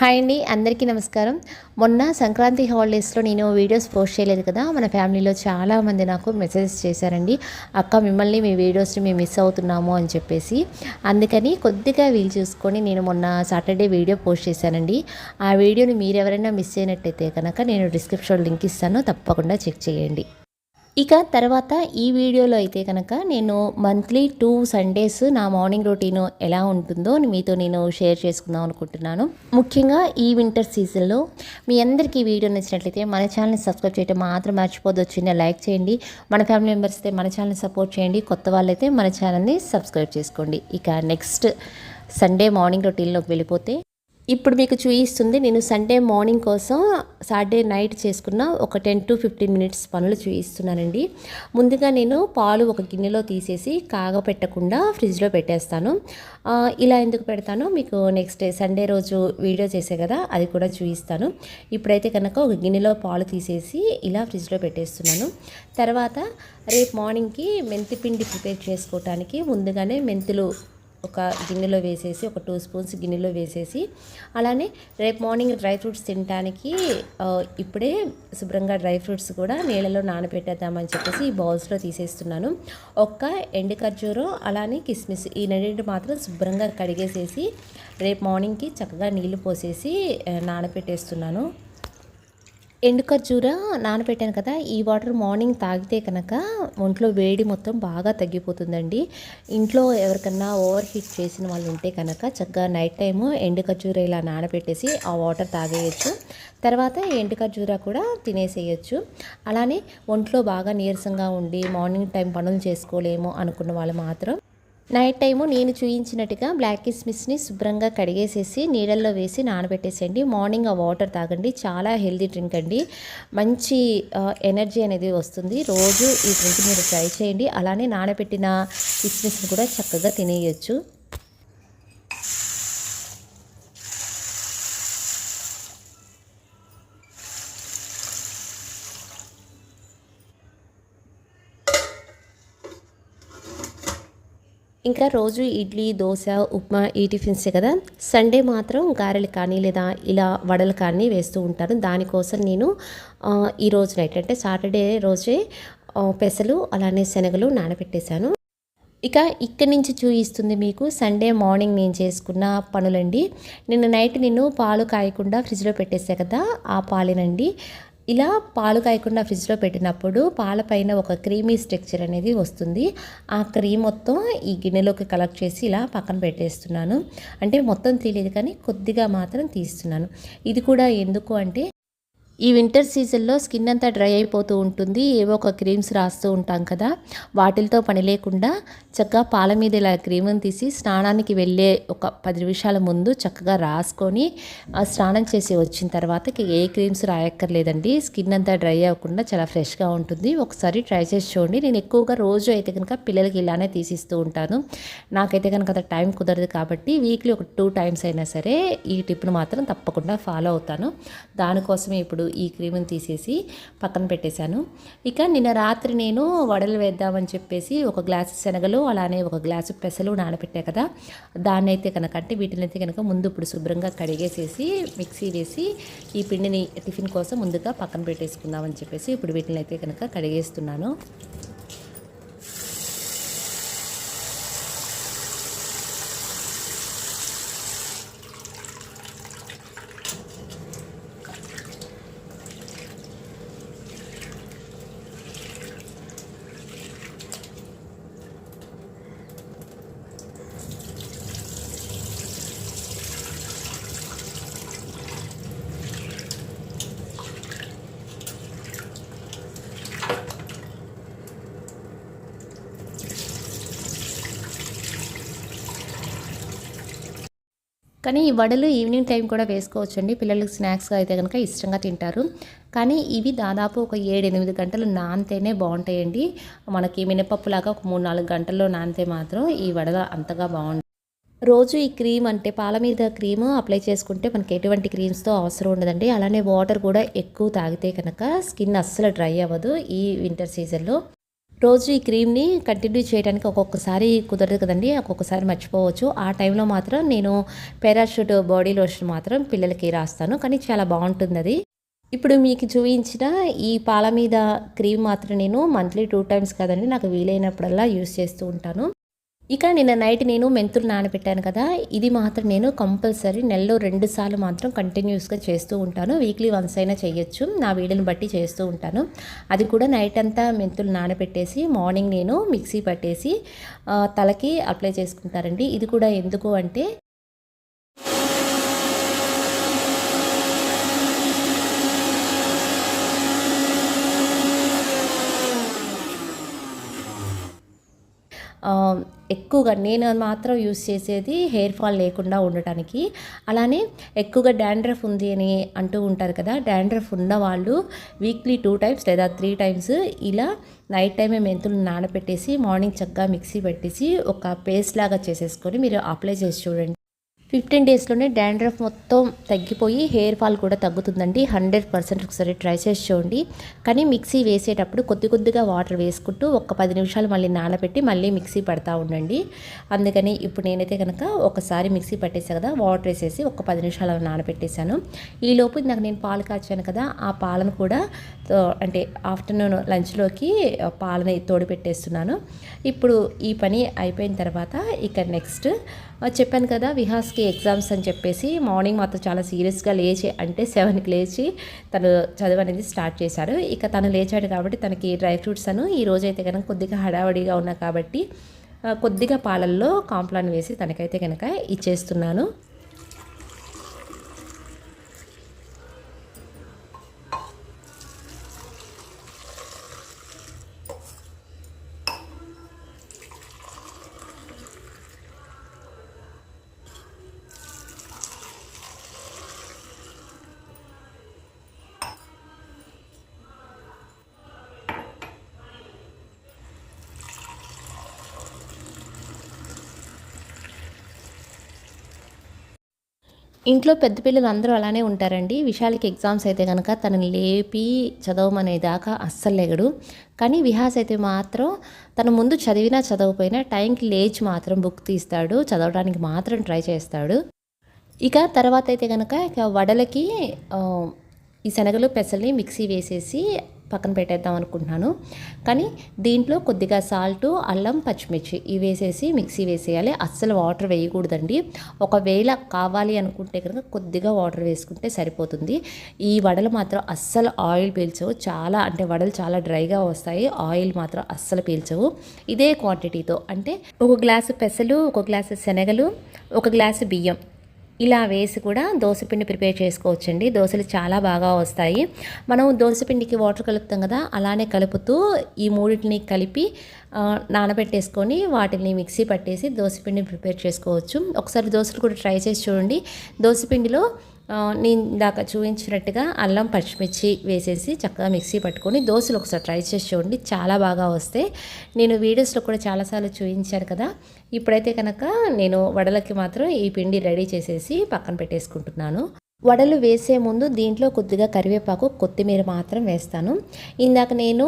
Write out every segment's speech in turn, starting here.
Hi అండి అందరికీ నమస్కారం. మొన్న సంక్రాంతి హాలిడేస్లో నేను వీడియోస్ పోస్ట్ చేయలేదు కదా మన ఫ్యామిలీలో చాలామంది నాకు మెసేజెస్ చేశారండి. అక్క మిమ్మల్ని మీ వీడియోస్ని మేము మిస్ అవుతున్నాము అని చెప్పేసి. అందుకని కొద్దిగా వీలు చూసుకొని నేను మొన్న సాటర్డే వీడియో పోస్ట్ చేశానండి. ఆ వీడియోని మీరు ఎవరైనా మిస్ అయినట్టయితే కనుక నేను డిస్క్రిప్షన్ లింక్ ఇస్తాను తప్పకుండా చెక్ చేయండి. ఇక తర్వాత ఈ వీడియోలో అయితే కనుక నేను మంత్లీ టూ సండేస్ నా మార్నింగ్ రొటీన్ ఎలా ఉంటుందో మీతో నేను షేర్ చేసుకుందాం అనుకుంటున్నాను. ముఖ్యంగా ఈ వింటర్ సీజన్లో మీ అందరికీ ఈ వీడియో నచ్చినట్లయితే మన ఛానల్ని సబ్స్క్రైబ్ చేయడం మాత్రం మర్చిపోదు వచ్చింది లైక్ చేయండి. మన ఫ్యామిలీ మెంబర్స్ అయితే మన ఛానల్ని సపోర్ట్ చేయండి. కొత్త వాళ్ళైతే మన ఛానల్ని సబ్స్క్రైబ్ చేసుకోండి. ఇక నెక్స్ట్ సండే మార్నింగ్ రొటీన్లోకి వెళ్ళిపోతే ఇప్పుడు మీకు చూపిస్తుంది నేను సండే మార్నింగ్ కోసం సాటర్డే నైట్ చేసుకున్న ఒక టెన్ టు ఫిఫ్టీన్ మినిట్స్ పనులు చూపిస్తున్నానండి ముందుగా నేను పాలు ఒక గిన్నెలో తీసేసి కాగపెట్టకుండా ఫ్రిడ్జ్లో పెట్టేస్తాను. ఇలా ఎందుకు పెడతానో మీకు నెక్స్ట్ డే సండే రోజు వీడియో చేసే కదా అది కూడా చూపిస్తాను ఇప్పుడైతే కనుక ఒక గిన్నెలో పాలు తీసేసి ఇలా ఫ్రిడ్జ్లో పెట్టేస్తున్నాను. తర్వాత రేపు మార్నింగ్కి మెంతిపిండి ప్రిపేర్ చేసుకోవటానికి ముందుగానే మెంతులు ఒక గిన్నెలో వేసేసి ఒక టూ స్పూన్స్ గిన్నెలో వేసేసి అలానే రేపు మార్నింగ్ డ్రై ఫ్రూట్స్ తినడానికి ఇప్పుడే శుభ్రంగా డ్రై ఫ్రూట్స్ కూడా నీళ్ళలో నానబెట్టేద్దామని చెప్పేసి ఈ బౌల్స్లో తీసేస్తున్నాను. ఒక్క ఎండు ఖర్జూరం అలానే కిస్మిస్ ఈ రెండింటి మాత్రం శుభ్రంగా కడిగేసేసి రేపు మార్నింగ్కి చక్కగా నీళ్ళు పోసేసి నానబెట్టేస్తున్నాను. ఎండు ఖర్జూర నానబెట్టాను కదా ఈ వాటర్ మార్నింగ్ తాగితే కనుక ఒంట్లో వేడి మొత్తం బాగా తగ్గిపోతుందండి. ఇంట్లో ఎవరికన్నా ఓవర్ హీట్ చేసిన వాళ్ళు ఉంటే కనుక చక్కగా నైట్ టైము ఎండు ఖర్జూర ఇలా నానబెట్టేసి ఆ వాటర్ తాగేయచ్చు. తర్వాత ఎండు ఖర్జూర కూడా తినేసేయచ్చు. అలానే ఒంట్లో బాగా నీరసంగా ఉండి మార్నింగ్ టైం పనులు చేసుకోలేము అనుకున్న వాళ్ళు మాత్రం నైట్ టైము నేను చూయించినట్టుగా బ్లాక్ కిస్మిస్ని శుభ్రంగా కడిగేసేసి నీళ్ళల్లో వేసి నానబెట్టేసేయండి. మార్నింగ్ ఆ వాటర్ తాగండి. చాలా హెల్దీ డ్రింక్ అండి. మంచి ఎనర్జీ అనేది వస్తుంది. రోజు ఈ డ్రింక్ మీరు ట్రై చేయండి. అలానే నానబెట్టిన కిస్మిస్ని కూడా చక్కగా తినేయచ్చు. ఇంకా రోజు ఇడ్లీ దోశ ఉప్మా ఈ టిఫిన్స్ కదా? సండే మాత్రం గారెలు కానీ లేదా ఇలా వడలు కానీ వేస్తూ ఉంటాను. దానికోసం నేను ఈ రోజు నైట్ అంటే సాటర్డే రోజే పెసలు అలానే శనగలు నానబెట్టేశాను. ఇక ఇక్కడి నుంచి చూపిస్తుంది మీకు సండే మార్నింగ్ నేను చేసుకున్న పనులండి. నిన్న నైట్ నేను పాలు కాయకుండా ఫ్రిడ్జ్లో పెట్టేసా కదా ఆ పాలేనండి. ఇలా పాలు కాయకుండా ఫ్రిడ్జ్లో పెట్టినప్పుడు పాలపైన ఒక క్రీమీ స్ట్రక్చర్ అనేది వస్తుంది. ఆ క్రీమ్ మొత్తం ఈ గిన్నెలోకి కలెక్ట్ చేసి ఇలా పక్కన పెట్టేస్తున్నాను. అంటే మొత్తం తెలియదు కానీ కొద్దిగా మాత్రం తీస్తున్నాను. ఇది కూడా ఎందుకు అంటే ఈ వింటర్ సీజన్లో స్కిన్ అంతా డ్రై అయిపోతూ ఉంటుంది. ఏవో ఒక క్రీమ్స్ రాస్తూ ఉంటాం కదా. వాటిలతో పని లేకుండా చక్కగా పాల మీద ఇలా క్రీమ్ని తీసి స్నానానికి వెళ్ళే ఒక పది నిమిషాల ముందు చక్కగా రాసుకొని ఆ స్నానం చేసి వచ్చిన తర్వాత ఏ క్రీమ్స్ రాయక్కర్లేదండి. స్కిన్ అంతా డ్రై అవ్వకుండా చాలా ఫ్రెష్గా ఉంటుంది. ఒకసారి ట్రై చేసి చూడండి. నేను ఎక్కువగా రోజు అయితే కనుక పిల్లలకి ఇలానే తీసిస్తూ ఉంటాను. నాకైతే కనుక టైం కుదరదు కాబట్టి వీక్లీ ఒక టూ టైమ్స్ అయినా సరే ఈ టిప్ను మాత్రం తప్పకుండా ఫాలో అవుతాను. దానికోసమే ఇప్పుడు ఈ క్రీమ్ని తీసేసి పక్కన పెట్టేశాను. ఇక నిన్న రాత్రి నేను వడలు వేద్దామని చెప్పేసి ఒక గ్లాసు శనగలు అలానే ఒక గ్లాసు పెసలు నానబెట్టా కదా. దాన్ని అయితే కనుక అంటే వీటిని అయితే కనుక ముందు ఇప్పుడు శుభ్రంగా కడిగేసేసి మిక్సీ వేసి ఈ పిండిని టిఫిన్ కోసం ముందుగా పక్కన పెట్టేసుకుందామని చెప్పేసి ఇప్పుడు వీటిని అయితే కనుక కడిగేస్తున్నాను. కానీ ఈ వడలు ఈవినింగ్ టైం కూడా వేసుకోవచ్చండి. పిల్లలకు స్నాక్స్గా అయితే కనుక ఇష్టంగా తింటారు. కానీ ఇవి దాదాపు ఒక ఏడు ఎనిమిది గంటలు నానితేనే బాగుంటాయండి. మనకి మినపప్పులాగా ఒక మూడు నాలుగు గంటల్లో నానితే మాత్రం ఈ వడలు అంతగా బాగుంటాయి రోజు ఈ క్రీమ్ అంటే పాల మీద క్రీమ్ అప్లై చేసుకుంటే మనకి ఎటువంటి క్రీమ్స్తో అవసరం ఉండదండి. అలానే వాటర్ కూడా ఎక్కువ తాగితే కనుక స్కిన్ అస్సలు డ్రై అవ్వదు ఈ వింటర్ సీజన్లో. రోజు ఈ క్రీమ్ని కంటిన్యూ చేయడానికి ఒక్కొక్కసారి కుదరదు కదండి ఒక్కొక్కసారి మర్చిపోవచ్చు. ఆ టైంలో మాత్రం నేను పారాషూట్ బాడీ లోషన్ మాత్రం పిల్లలకి రాస్తాను. కానీ చాలా బాగుంటుంది అది ఇప్పుడు మీకు చూపించిన ఈ పాల మీద క్రీమ్ మాత్రం నేను మంత్లీ టూ టైమ్స్ కదండి నాకు వీలైనప్పుడల్లా యూస్ చేస్తూ ఉంటాను. ఇక నిన్న నైట్ నేను మెంతులు నానబెట్టాను కదా ఇది మాత్రం నేను కంపల్సరీ నెలలో రెండు సార్లు మాత్రం కంటిన్యూస్గా చేస్తూ ఉంటాను. వీక్లీ వన్స్ అయినా చేయొచ్చు. నా వీడియోని బట్టి చేస్తూ ఉంటాను. అది కూడా నైట్ అంతా మెంతులు నానబెట్టేసి మార్నింగ్ నేను మిక్సీ పట్టేసి తలకి అప్లై చేసుకుంటారండి. ఇది కూడా ఎందుకు అంటే ఎక్కువగా నేను మాత్రం యూస్ చేసేది హెయిర్ ఫాల్ లేకుండా ఉండటానికి. అలానే ఎక్కువగా డాండ్రఫ్ ఉంది అని అంటూ ఉంటారు కదా డాండ్రఫ్ ఉన్న వాళ్ళు వీక్లీ టూ టైమ్స్ లేదా త్రీ టైమ్స్ ఇలా నైట్ టైమే మెంతులు నానబెట్టేసి మార్నింగ్ చక్కగా మిక్సీ పెట్టేసి ఒక పేస్ట్ లాగా చేసేసుకొని మీరు అప్లై చేసి చూడండి. ఫిఫ్టీన్ డేస్లోనే డాండ్రఫ్ మొత్తం తగ్గిపోయి హెయిర్ ఫాల్ కూడా తగ్గుతుందండి. హండ్రెడ్ పర్సెంట్ ఒకసారి ట్రై చేసి చూడండి. కానీ మిక్సీ వేసేటప్పుడు కొద్ది కొద్దిగా వాటర్ వేసుకుంటూ ఒక పది నిమిషాలు మళ్ళీ నానబెట్టి మళ్ళీ మిక్సీ పడతా ఉండండి. అందుకని ఇప్పుడు నేనైతే కనుక ఒకసారి మిక్సీ పట్టేసా కదా వాటర్ వేసేసి ఒక పది నిమిషాలు నానబెట్టేశాను. ఈలోపు ఇందాక నేను పాలు కాచాను కదా ఆ పాలను కూడా అంటే ఆఫ్టర్నూన్ లంచ్లోకి పాలని తోడు పెట్టేస్తున్నాను ఇప్పుడు ఈ పని అయిపోయిన తర్వాత ఇక నెక్స్ట్ చెప్పాను కదా విహాస్కి ఎగ్జామ్స్ అని చెప్పేసి మార్నింగ్ మాత్రం చాలా సీరియస్గా లేచి అంటే సెవెన్కి లేచి తను చదువు అనేది స్టార్ట్ చేశాడు ఇక తను లేచాడు కాబట్టి తనకి డ్రై ఫ్రూట్స్ అను ఈ రోజు అయితే కనుక కొద్దిగా హడావడిగా ఉన్నా కాబట్టి కొద్దిగా పాలల్లో కాంప్లాన్ వేసి తనకైతే కనుక ఇచ్చేస్తున్నాను. ఇంట్లో పెద్ద పిల్లలు అందరూ అలానే ఉంటారండి. విశాల్కి ఎగ్జామ్స్ అయితే కనుక తనని లేపి చదవమనే దాకా అస్సలు లేగడు కానీ విహాస్ అయితే మాత్రం తన ముందు చదివినా చదవకపోయినా టైంకి లేచి మాత్రం బుక్ తీస్తాడు. చదవడానికి మాత్రం ట్రై చేస్తాడు. ఇక తర్వాత అయితే కనుక ఇక వడలకి ఈ శనగలు పెసల్ని మిక్సీ వేసేసి పక్కన పెట్టేద్దాం అనుకుంటున్నాను. కానీ దీంట్లో కొద్దిగా సాల్ట్ అల్లం పచ్చిమిర్చి ఇవి వేసేసి మిక్సీ వేసేయాలి. అస్సలు వాటర్ వేయకూడదండి. ఒకవేళ కావాలి అనుకుంటే కనుక కొద్దిగా వాటర్ వేసుకుంటే సరిపోతుంది. ఈ వడలు మాత్రం అస్సలు ఆయిల్ పీల్చవు. చాలా అంటే వడలు చాలా డ్రైగా వస్తాయి. ఆయిల్ మాత్రం అస్సలు పీల్చవు. ఇదే క్వాంటిటీతో. అంటే ఒక గ్లాసు పెసలు ఒక గ్లాసు శనగలు ఒక గ్లాసు బియ్యం ఇలా వేసి కూడా దోశపిండి ప్రిపేర్ చేసుకోవచ్చండి. దోశలు చాలా బాగా వస్తాయి. మనం దోశపిండికి వాటర్ కలుపుతాం కదా అలానే కలుపుతూ ఈ మూడింటిని కలిపి నానబెట్టేసుకొని వాటిని మిక్సీ పట్టేసి దోశపిండిని ప్రిపేర్ చేసుకోవచ్చు. ఒకసారి దోశలు కూడా ట్రై చేసి చూడండి. దోశపిండిలో నేను ఇందాక చూపించినట్టుగా అల్లం పచ్చిమిర్చి వేసేసి చక్కగా మిక్సీ పట్టుకొని దోశలు ఒకసారి ట్రై చేసి చూడండి చాలా బాగా వస్తాయి. నేను వీడియోస్లో కూడా చాలాసార్లు చూపించాను కదా ఇప్పుడైతే కనుక నేను వడలకి మాత్రం ఈ పిండి రెడీ చేసేసి పక్కన పెట్టేసుకుంటున్నాను. వడలు వేసే ముందు దీంట్లో కొద్దిగా కరివేపాకు కొత్తిమీర మాత్రం వేస్తాను. ఇందాక నేను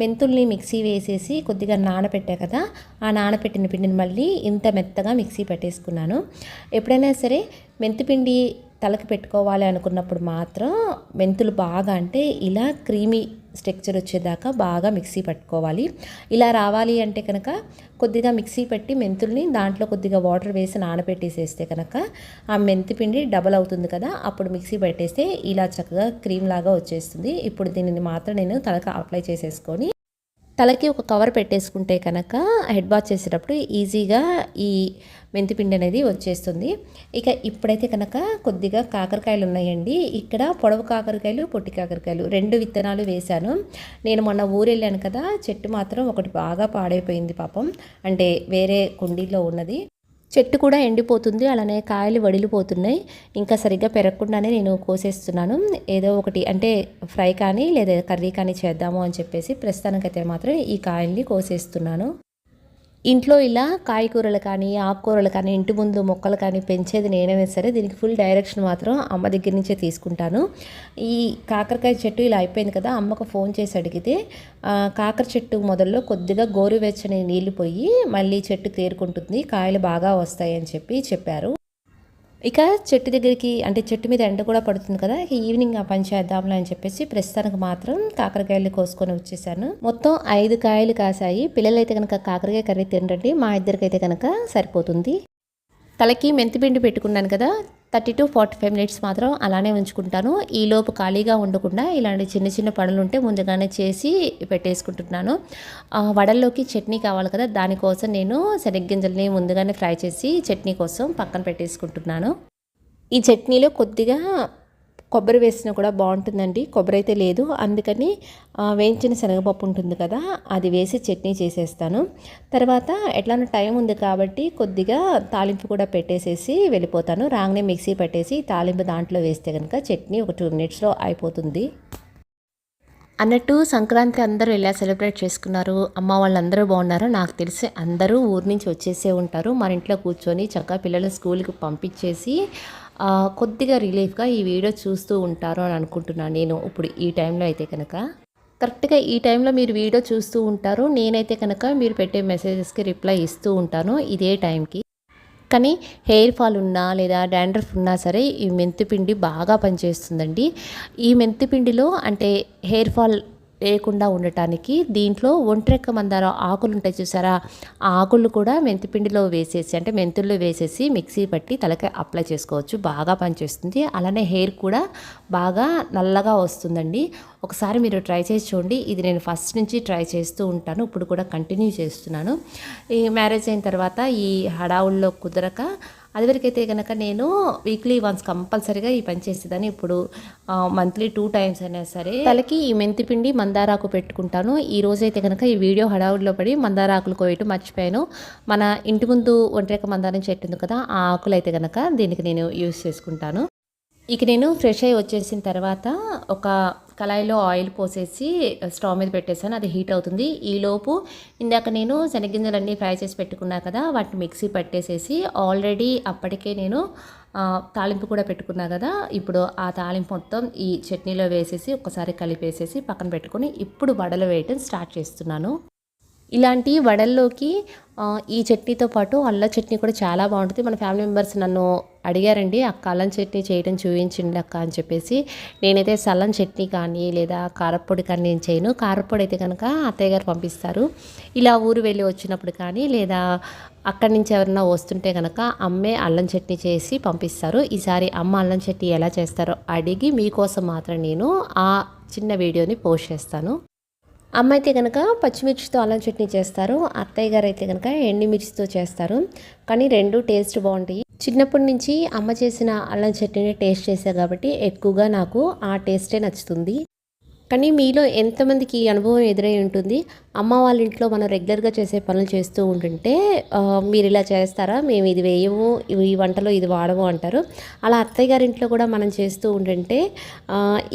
మెంతుల్ని మిక్సీ వేసేసి కొద్దిగా నానబెట్టా కదా ఆ నానబెట్టిన పిండిని మళ్ళీ ఇంత మెత్తగా మిక్సీ పెట్టేసుకున్నాను. ఎప్పుడైనా సరే మెంతిపిండి తలకి పెట్టుకోవాలి అనుకున్నప్పుడు మాత్రం మెంతులు బాగా అంటే ఇలా క్రీమీ స్ట్రక్చర్ వచ్చేదాకా బాగా మిక్సీ పట్టుకోవాలి. ఇలా రావాలి అంటే కనుక కొద్దిగా మిక్సీ పెట్టి మెంతుల్ని దాంట్లో కొద్దిగా వాటర్ వేసి నానబెట్టేసేస్తే కనుక ఆ మెంతి పిండి డబల్ అవుతుంది కదా అప్పుడు మిక్సీ పెట్టేస్తే ఇలా చక్కగా క్రీమ్ లాగా వచ్చేస్తుంది. ఇప్పుడు దీనిని మాత్రం నేను తలకు అప్లై చేసేసుకొని తలకి ఒక కవర్ పెట్టేసుకుంటే కనుక హెడ్ బాత్ చేసేటప్పుడు ఈజీగా ఈ మెంతిపిండి అనేది వచ్చేస్తుంది. ఇక ఇప్పుడైతే కనుక కొద్దిగా కాకరకాయలు ఉన్నాయండి. ఇక్కడ పొడవు కాకరకాయలు పొట్టి కాకరకాయలు రెండు విత్తనాలు వేశాను. నేను మొన్న ఊరు వెళ్ళాను కదా చెట్టు మాత్రం ఒకటి బాగా పాడైపోయింది పాపం. అంటే వేరే కుండీలో ఉన్నది. చెట్టు కూడా ఎండిపోతుంది అలానే కాయలు వడిలిపోతున్నాయి. ఇంకా సరిగ్గా పెరగకుండానే నేను కోసేస్తున్నాను. ఏదో ఒకటి అంటే ఫ్రై కానీ లేదా కర్రీ కానీ చేద్దాము అని చెప్పేసి ప్రస్తుతానికైతే మాత్రం ఈ కాయల్ని కోసేస్తున్నాను. ఇంట్లో ఇలా కాయకూరలు కానీ ఆకుకూరలు కానీ ఇంటి ముందు మొక్కలు కానీ పెంచేది నేనైనా సరే దీనికి ఫుల్ డైరెక్షన్ మాత్రం అమ్మ దగ్గర నుంచే తీసుకుంటాను. ఈ కాకరకాయ చెట్టు ఇలా అయిపోయింది కదా అమ్మకు ఫోన్ చేసి అడిగితే కాకర చెట్టు మొదల్లో కొద్దిగా గోరువెచ్చని నీళ్ళు పోయి మళ్ళీ చెట్టు తేరుకుంటుంది కాయలు బాగా వస్తాయని చెప్పి చెప్పారు. ఇక చెట్టు దగ్గరికి అంటే చెట్టు మీద ఎండ కూడా పడుతుంది కదా ఇక ఈవినింగ్ ఆ పని చేద్దాంలే అని చెప్పేసి ప్రస్తుతానికి మాత్రం కాకరకాయలు కోసుకొని వచ్చేసాను. మొత్తం ఐదు కాయలు కాసాయి. పిల్లలైతే కనుక కాకరకాయ కర్రీ తినరండి. మా ఇద్దరికైతే కనుక సరిపోతుంది. తలకి మెంతిపిండి పెట్టుకున్నాను కదా thirty to forty five minutes మాత్రం అలానే ఉంచుకుంటాను. ఈలోపు ఖాళీగా ఉండకుండా ఇలాంటి చిన్న చిన్న పనులు ఉంటే ముందుగానే చేసి పెట్టేసుకుంటున్నాను. ఆ, వడల్లోకి చట్నీ కావాలి కదా దానికోసం నేను శనగ్గింజల్ని ముందుగానే ఫ్రై చేసి చట్నీ కోసం పక్కన పెట్టేసుకుంటున్నాను. ఈ చట్నీలో కొద్దిగా కొబ్బరి వేసినా కూడా బాగుంటుందండి. కొబ్బరి అయితే లేదు. అందుకని వేయించిన శనగపప్పు ఉంటుంది కదా అది వేసి చట్నీ చేసేస్తాను. తర్వాత ఎట్లానో టైం ఉంది కాబట్టి కొద్దిగా తాలింపు కూడా పెట్టేసేసి వెళ్ళిపోతాను. రాగానే మిక్సీ పెట్టేసి తాలింపు దాంట్లో వేస్తే కనుక చట్నీ ఒక టూ మినిట్స్లో అయిపోతుంది. అన్నట్టు సంక్రాంతి అందరూ ఎలా సెలబ్రేట్ చేసుకున్నారు? అమ్మ వాళ్ళందరూ బాగున్నారో? నాకు తెలిసి అందరూ ఊరి నుంచి వచ్చేసే ఉంటారు. మన ఇంట్లో కూర్చొని చక్కగా పిల్లలు స్కూల్కి పంపించేసి కొద్దిగా రిలీఫ్గా ఈ వీడియో చూస్తూ ఉంటారు అని అనుకుంటున్నాను నేను ఇప్పుడు ఈ టైంలో అయితే కనుక. కరెక్ట్గా ఈ టైంలో మీరు వీడియో చూస్తూ ఉంటారు. నేనైతే కనుక మీరు పెట్టే మెసేజెస్కి రిప్లై ఇస్తూ ఉంటాను ఇదే టైంకి. కానీ హెయిర్ ఫాల్ ఉన్నా లేదా డాండ్రఫ్ ఉన్నా సరే ఈ మెంతిపిండి బాగా పనిచేస్తుందండి. ఈ మెంతిపిండిలో అంటే హెయిర్ ఫాల్ లేకుండా ఉండటానికి దీంట్లో ఒంట్రెక్క మందారం ఆకులు ఉంటాయి చూసారా? ఆ ఆకులు కూడా మెంతిపిండిలో వేసేసి అంటే మెంతుల్లో వేసేసి మిక్సీ పట్టి తలకి అప్లై చేసుకోవచ్చు. బాగా పనిచేస్తుంది. అలానే హెయిర్ కూడా బాగా నల్లగా వస్తుందండి. ఒకసారి మీరు ట్రై చేసి చూడండి. ఇది నేను ఫస్ట్ నుంచి ట్రై చేస్తూ ఉంటాను. ఇప్పుడు కూడా కంటిన్యూ చేస్తున్నాను. ఈ మ్యారేజ్ అయిన తర్వాత ఈ హడావుల్లో కుదరక అదివరకైతే కనుక నేను వీక్లీ వన్స్ కంపల్సరీగా ఈ పని చేసేదాన్ని. ఇప్పుడు మంత్లీ టూ టైమ్స్ అయినా సరే తలకి ఈ మెంతి పిండి మందారాకు పెట్టుకుంటాను. ఈ రోజైతే కనుక ఈ వీడియో హడావుడిలో పడి మందారాకులు కోయటం మర్చిపోయాను. మన ఇంటి ముందు ఒంటరిక మందారం చెట్టు ఉంది కదా ఆ ఆకులు అయితే కనుక దీనికి నేను యూస్ చేసుకుంటాను. ఇక నేను ఫ్రెష్ అయ్యి వచ్చేసిన తర్వాత ఒక కళాయిలో ఆయిల్ పోసేసి స్టవ్ మీద పెట్టేసాను అది హీట్ అవుతుంది. ఈలోపు ఇందాక నేను శనగింజలన్నీ ఫ్రై చేసి పెట్టుకున్నా కదా వాటిని మిక్సీ పట్టేసేసి ఆల్రెడీ అప్పటికే నేను తాలింపు కూడా పెట్టుకున్నా కదా ఇప్పుడు ఆ తాలింపు మొత్తం ఈ చట్నీలో వేసేసి ఒకసారి కలిపేసేసి పక్కన పెట్టుకొని ఇప్పుడు వడలు వేయటం స్టార్ట్ చేస్తున్నాను. ఇలాంటి వడల్లోకి ఈ చట్నీతో పాటు అల్లం చట్నీ కూడా చాలా బాగుంటుంది. మన ఫ్యామిలీ మెంబర్స్ నన్ను అడిగారండి అక్క అల్లం చట్నీ చేయడం చూపించండి అక్క అని చెప్పేసి. నేనైతే సల్లం చట్నీ కానీ లేదా కారపొడి కానీ నేను చేయను. కారప్పొడి అయితే కనుక అత్తయ్య గారు పంపిస్తారు. ఇలా ఊరు వెళ్ళి వచ్చినప్పుడు కానీ లేదా అక్కడి నుంచి ఎవరైనా వస్తుంటే కనుక అమ్మే అల్లం చట్నీ చేసి పంపిస్తారు. ఈసారి అమ్మ అల్లం చట్నీ ఎలా చేస్తారో అడిగి మీకోసం మాత్రం నేను ఆ చిన్న వీడియోని పోస్ట్ చేస్తాను. అమ్మ అయితే కనుక పచ్చిమిర్చితో అల్లం చట్నీ చేస్తారు. అత్తయ్య గారు అయితే కనుక ఎండుమిర్చితో చేస్తారు. కానీ రెండు టేస్ట్ బాగుంటాయి. చిన్నప్పటి నుంచి అమ్మ చేసిన అల్లం చట్నీని టేస్ట్ చేసా కాబట్టి ఎక్కువగా నాకు ఆ టేస్టే నచ్చుతుంది. కానీ మీలో ఎంతమందికి ఈ అనుభవం ఎదురై ఉంటుంది? అమ్మ వాళ్ళ ఇంట్లో మనం రెగ్యులర్గా చేసే పనులు చేస్తూ ఉంటుంటే మీరు ఇలా చేస్తారా? మేము ఇది వేయము ఈ వంటలో ఇది వాడము అంటారు. అలా అత్తయ్య గారి ఇంట్లో కూడా మనం చేస్తూ ఉంటుంటే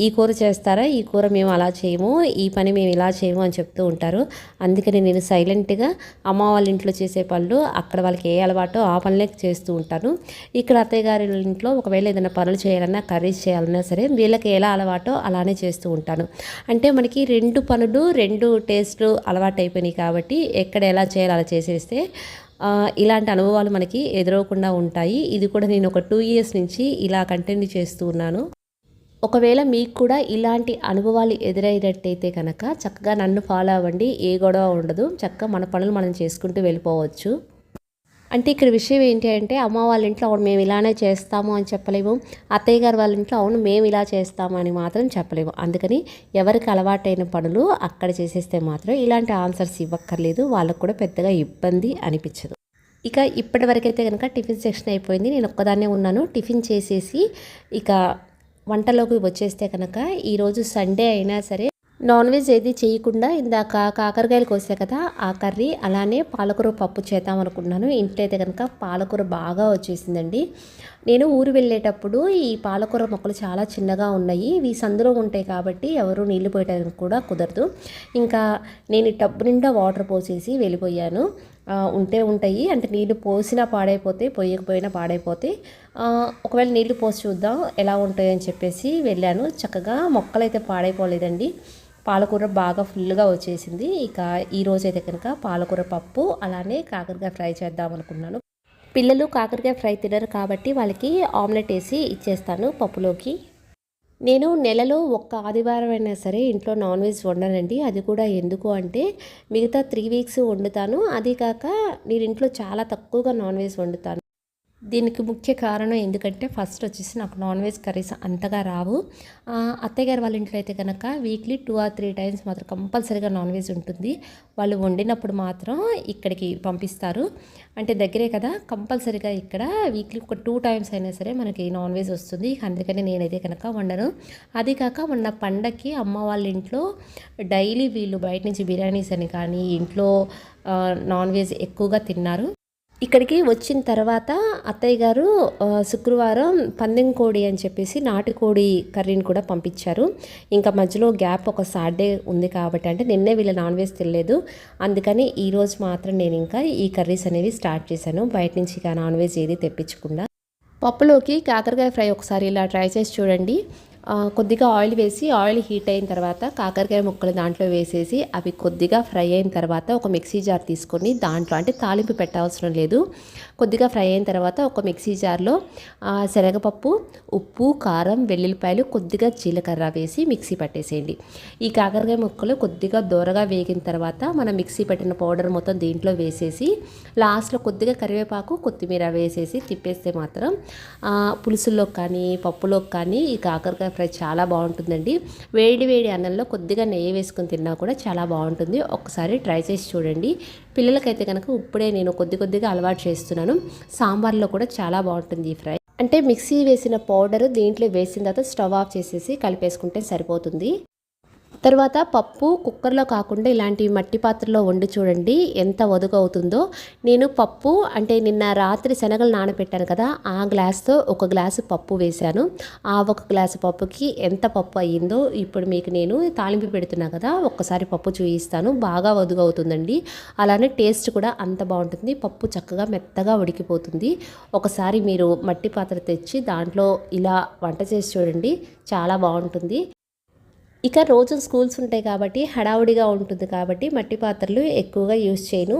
ఈ కూర చేస్తారా? ఈ కూర మేము అలా చేయము ఈ పని మేము ఇలా చేయము అని చెప్తూ ఉంటారు. అందుకని నేను సైలెంట్గా అమ్మ వాళ్ళ ఇంట్లో చేసే పనులు అక్కడ వాళ్ళకి ఏ అలవాటో ఆ పనులే చేస్తూ ఉంటాను. ఇక్కడ అత్తయ్య గారి ఇంట్లో ఒకవేళ ఏదైనా పనులు చేయాలన్నా కర్రీస్ చేయాలన్నా సరే వీళ్ళకి ఎలా అలవాటో అలానే చేస్తూ ఉంటాను. అంటే మనకి రెండు పనులు రెండు టేస్ట్లు అలవాటు అయిపోయినాయి కాబట్టి ఎక్కడ ఎలా చేయాలో అలా చేసేస్తే ఇలాంటి అనుభవాలు మనకి ఎదురవకుండా ఉంటాయి. ఇది కూడా నేను ఒక టూ ఇయర్స్ నుంచి ఇలా కంటిన్యూ చేస్తూ ఉన్నాను. ఒకవేళ మీకు కూడా ఇలాంటి అనుభవాలు ఎదురైనట్టయితే కనుక చక్కగా నన్ను ఫాలో అవ్వండి. ఏ గొడవ ఉండదు. చక్కగా మన పనులు మనం చేసుకుంటూ వెళ్ళిపోవచ్చు. అంటే ఇక్కడ విషయం ఏంటి అంటే అమ్మ వాళ్ళ ఇంట్లో అవును మేము ఇలానే చేస్తాము అని చెప్పలేము. అత్తయ్య గారు వాళ్ళ ఇంట్లో అవును మేము ఇలా చేస్తాము అని మాత్రం చెప్పలేము. అందుకని ఎవరికి అలవాటైన పనులు అక్కడ చేసేస్తే మాత్రం ఇలాంటి ఆన్సర్స్ ఇవ్వక్కర్లేదు. వాళ్ళకు కూడా పెద్దగా ఇబ్బంది అనిపించదు. ఇక ఇప్పటివరకైతే కనుక టిఫిన్ సెక్షన్ అయిపోయింది. నేను ఒక్కదాన్నే ఉన్నాను. టిఫిన్ చేసేసి ఇక వంటలోకి వచ్చేస్తే కనుక ఈరోజు సండే అయినా సరే నాన్ వెజ్ ఏది చేయకుండా ఇందాక కాకరకాయలు కోసా కదా ఆ కర్రీ అలానే పాలకూర పప్పు చేద్దాం అనుకున్నాను. ఇంట్లో అయితే కనుక పాలకూర బాగా వచ్చేసిందండి. నేను ఊరు వెళ్ళేటప్పుడు ఈ పాలకూర మొక్కలు చాలా చిన్నగా ఉన్నాయి. ఇవి సందులో ఉంటాయి కాబట్టి ఎవరు నీళ్ళు పోయడానికి కూడా కుదరదు. ఇంకా నేను టబ్ టబ్బు నిండా వాటర్ పోసేసి వెళ్ళిపోయాను. ఉంటే ఉంటాయి. అంటే నీళ్ళు పోసినా పాడైపోతే పోయకపోయినా పాడైపోతే ఒకవేళ నీళ్ళు పోసి చూద్దాం ఎలా ఉంటాయని చెప్పేసి వెళ్ళాను. చక్కగా మొక్కలు అయితే పాడైపోలేదండి. పాలకూర బాగా ఫుల్గా వచ్చేసింది. ఇక ఈరోజు అయితే కనుక పాలకూర పప్పు అలానే కాకరకాయ ఫ్రై చేద్దాం అనుకున్నాను. పిల్లలు కాకరకాయ ఫ్రై తినరు కాబట్టి వాళ్ళకి ఆమ్లెట్ వేసి ఇచ్చేస్తాను పప్పులోకి. నేను నెలలో ఒక్క ఆదివారం అయినా సరే ఇంట్లో నాన్ వెజ్ వండనండి. అది కూడా ఎందుకు అంటే మిగతా త్రీ వీక్స్ వండుతాను. అది కాక నేను ఇంట్లో చాలా తక్కువగా నాన్ వెజ్ వండుతాను. దీనికి ముఖ్య కారణం ఎందుకంటే ఫస్ట్ వచ్చేసి నాకు నాన్ వెజ్ కర్రీస్ అంతగా రావు. అత్తయ్య గారు వాళ్ళ ఇంట్లో అయితే కనుక weekly two or three times మాత్రం కంపల్సరీగా నాన్ వెజ్ ఉంటుంది. వాళ్ళు వండినప్పుడు మాత్రం ఇక్కడికి పంపిస్తారు. అంటే దగ్గరే కదా కంపల్సరీగా ఇక్కడ వీక్లీ ఒక టూ టైమ్స్ అయినా సరే మనకి నాన్ వెజ్ వస్తుంది. అందుకని నేనైతే కనుక వండను. అది కాక మొన్న పండక్కి అమ్మ వాళ్ళ ఇంట్లో డైలీ వీళ్ళు బయట నుంచి బిర్యానీస్ అని కానీ ఇంట్లో నాన్ వెజ్ ఎక్కువగా తిన్నారు. ఇక్కడికి వచ్చిన తర్వాత అత్తయ్య గారు శుక్రవారం పందెం కోడి అని చెప్పేసి నాటుకోడి కర్రీని కూడా పంపించారు. ఇంకా మధ్యలో గ్యాప్ ఒక సాటర్డే ఉంది కాబట్టి అంటే నిన్నే వీళ్ళ నాన్ వెజ్ తినలేదు. అందుకని ఈరోజు మాత్రం నేను ఇంకా ఈ కర్రీస్ అనేవి స్టార్ట్ చేశాను. బయట నుంచి ఇక నాన్ వెజ్ ఏది తెప్పించకుండా. పప్పులోకి కాకరకాయ ఫ్రై ఒకసారి ఇలా ట్రై చేసి చూడండి. కొద్దిగా ఆయిల్ వేసి ఆయిల్ హీట్ అయిన తర్వాత కాకరకాయ ముక్కలు దాంట్లో వేసేసి అవి కొద్దిగా ఫ్రై అయిన తర్వాత ఒక మిక్సీ జార్ తీసుకొని దాంట్లో అంటే తాలింపు పెట్టవసరం లేదు. కొద్దిగా ఫ్రై అయిన తర్వాత ఒక మిక్సీ జార్లో శనగపప్పు ఉప్పు కారం వెల్లుల్లిపాయలు కొద్దిగా జీలకర్ర వేసి మిక్సీ పట్టేసేయండి. ఈ కాకరకాయ ముక్కలు కొద్దిగా దూరగా వేగిన తర్వాత మనం మిక్సీ పెట్టిన పౌడర్ మొత్తం దీంట్లో వేసేసి లాస్ట్లో కొద్దిగా కరివేపాకు కొత్తిమీర వేసేసి తిప్పేస్తే మాత్రం పులుసుల్లో కానీ పప్పులోకి కానీ ఈ కాకరకాయ ఫ్రై చాలా బాగుంటుందండి. వేడి వేడి అన్నంలో కొద్దిగా నెయ్యి వేసుకొని తిన్నా కూడా చాలా బాగుంటుంది. ఒకసారి ట్రై చేసి చూడండి. పిల్లలకైతే కనుక ఇప్పుడే నేను కొద్ది కొద్దిగా అలవాటు చేస్తున్నాను. సాంబార్లో కూడా చాలా బాగుంటుంది ఈ ఫ్రై. అంటే మిక్సీ వేసిన పౌడర్ దీంట్లో వేసిన తర్వాత స్టవ్ ఆఫ్ చేసేసి కలిపేసుకుంటే సరిపోతుంది. తర్వాత పప్పు కుక్కర్లో కాకుండా ఇలాంటి మట్టి పాత్రలో వండి చూడండి ఎంత వదుగు అవుతుందో. నేను పప్పు అంటే నిన్న రాత్రి శనగలు నానబెట్టాను కదా ఆ గ్లాస్తో ఒక గ్లాసు పప్పు వేశాను. ఆ ఒక గ్లాసు పప్పుకి ఎంత పప్పు అయ్యిందో ఇప్పుడు మీకు నేను తాలింపు పెడుతున్నా కదా ఒక్కసారి పప్పు చూపిస్తాను బాగా వదుగు అవుతుందండి. అలానే టేస్ట్ కూడా అంత బాగుంటుంది పప్పు చక్కగా మెత్తగా ఉడికిపోతుంది. ఒకసారి మీరు మట్టి పాత్ర తెచ్చి దాంట్లో ఇలా వంట చేసి చూడండి చాలా బాగుంటుంది. ఇక రోజు స్కూల్స్ ఉంటాయి కాబట్టి హడావుడిగా ఉంటుంది కాబట్టి మట్టి పాత్రలు ఎక్కువగా యూజ్ చేయను.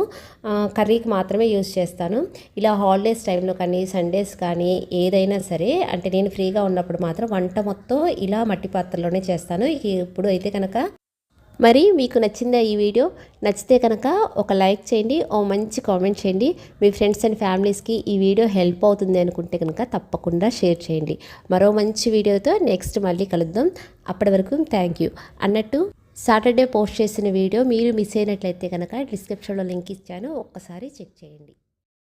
కర్రీకి మాత్రమే యూజ్ చేస్తాను. ఇలా హాలిడేస్ టైంలో కానీ సండేస్ కానీ ఏదైనా సరే అంటే నేను ఫ్రీగా ఉన్నప్పుడు మాత్రం వంట మొత్తం ఇలా మట్టి పాత్రలోనే చేస్తాను. ఇప్పుడు అయితే కనుక మరి మీకు నచ్చిందా ఈ వీడియో? నచ్చితే కనుక ఒక లైక్ చేయండి ఓ మంచి కామెంట్ చేయండి. మీ ఫ్రెండ్స్ అండ్ ఫ్యామిలీస్కి ఈ వీడియో హెల్ప్ అవుతుంది అనుకుంటే కనుక తప్పకుండా షేర్ చేయండి. మరో మంచి వీడియోతో నెక్స్ట్ మళ్ళీ కలుద్దాం. అప్పటి వరకు థ్యాంక్ యూ అన్నట్టు సాటర్డే పోస్ట్ చేసిన వీడియో మీరు మిస్ అయినట్లయితే కనుక డిస్క్రిప్షన్లో లింక్ ఇచ్చాను. ఒక్కసారి చెక్ చేయండి.